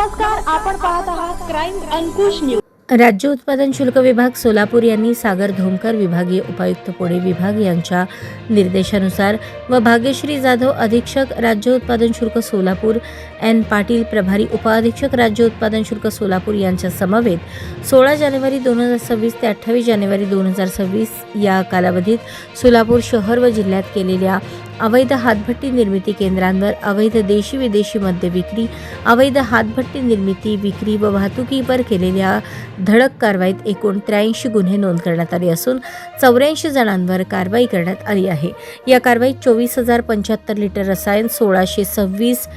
नमस्कार आपण पाहत आहात क्राईम अंकुश न्यूज राज्य उत्पादन शुल्क विभाग सोलापूर यांनी सागर धोमकर विभागीय उपायुक्त पुणे विभाग यांच्या निर्देशानुसार व भाग्यश्री जाधव अधीक्षक राज्य उत्पादन शुल्क सोलापूर एन पाटील प्रभारी उपअधीक्षक राज्य उत्पादन शुल्क सोलापूर यांच्या समवेत सोळा जानेवारी दोन हजार सव्वीस ते अठ्ठावीस जानेवारी दोन हजार सव्वीस या कालावधीत सोलापूर शहर व जिल्ह्यात केलेल्या अवैध हातभट्टी निर्मिती केंद्रांवर अवैध देशी विदेशी मद्य विक्री अवैध हातभट्टी निर्मिती विक्री व वाहतुकीवर केलेल्या धडक कारवाईत एकूण त्र्याऐंशी गुन्हे नोंद करण्यात आले असून चौऱ्याऐंशी जणांवर कारवाई करण्यात आली आहे. या कारवाईत चोवीस हजार पंच्याहत्तर लिटर रसायन सोळाशे सव्वीस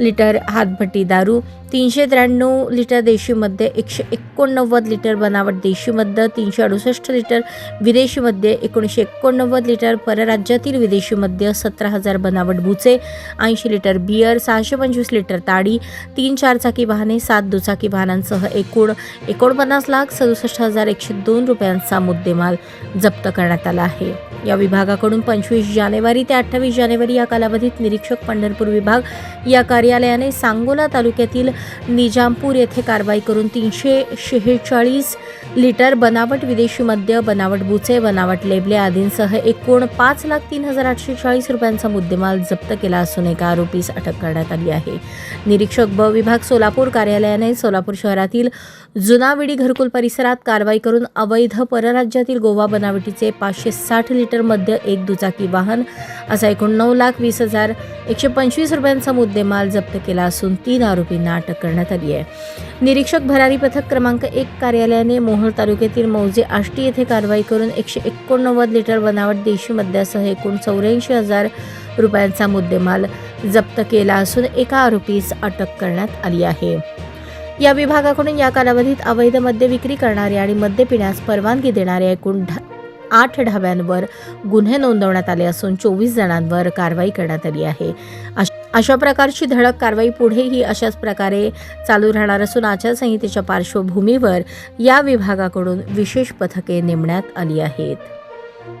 लिटर हातभट्टी दारू तीनशे त्र्याण्णव लिटर देशीमध्ये एकशे एकोणनव्वद लिटर बनावट देशीमध्ये तीनशे अडुसष्ट लिटर विदेशीमध्ये एकोणीसशे एकोणनव्वद लिटर परराज्यातील विदेशीमध्ये सतरा हजार बनावट बुचे ऐंशी लिटर बियर सहाशे पंचवीस लिटर ताडी तीन चारचाकी वाहने सात दुचाकी वाहनांसह एकूण एकोणपन्नास लाख सदुसष्ट हजार एकशे दोन रुपयांचा मुद्देमाल जप्त करण्यात आला आहे. या विभागाकडून पंचवीस जानेवारी ते अठ्ठावीस जानेवारी या कालावधीत निरीक्षक पंढरपूर विभाग या कार्यालयाने सांगोला तालुक्यातील निजामपूर येथे कारवाई करून तीनशे शेहेचाळीस लिटर बनावट विदेशी मद्य बनावट बुचे बनावट लेबले आदींसह एकूण पाच लाख तीन हजार आठशे चाळीस रुपयांचा मुद्देमाल जप्त केला असून एका आरोपीस अटक करण्यात आली आहे. निरीक्षक ब विभाग सोलापूर कार्यालयाने सोलापूर शहरातील जुनाविडी घरकुल परिसरात कारवाई करून अवैध परराज्यातील गोवा बनावटीचे पाचशे साठ लिटर मद्य एक दुचाकी वाहन असा एकूण नऊ लाख वीस हजार एकशे पंचवीस रुपयांचा मुद्देमाल जप्त केला असून तीन आरोपींना अटक करण्यात आली आहे. निरीक्षक भरारी पथक क्रमांक एक कार्यालयाने मोहोळ तालुक्यातील मौजे आष्टी येथे कारवाई करून एकशे एकोणनव्वद लिटर बनावट देशी मद्यासह एकूण चौऱ्याऐंशी हजार रुपयांचा मुद्देमाल जप्त केला असून एका आरोपीस अटक करण्यात आली आहे. या विभागाकडून या कालावधीत अवैध मद्य विक्री करणारे आणि मद्य पिण्यास परवानगी देणाऱ्या एकूण आठ ढाब्यांवर गुन्हे नोंदवण्यात आले असून चोवीस जणांवर कारवाई करण्यात आली आहे. अशा प्रकारची धडक कारवाई पुढेही अशाच प्रकारे चालू राहणार असून आचारसंहितेच्या पार्श्वभूमीवर या विभागाकडून विशेष पथके नेमण्यात आली आहेत.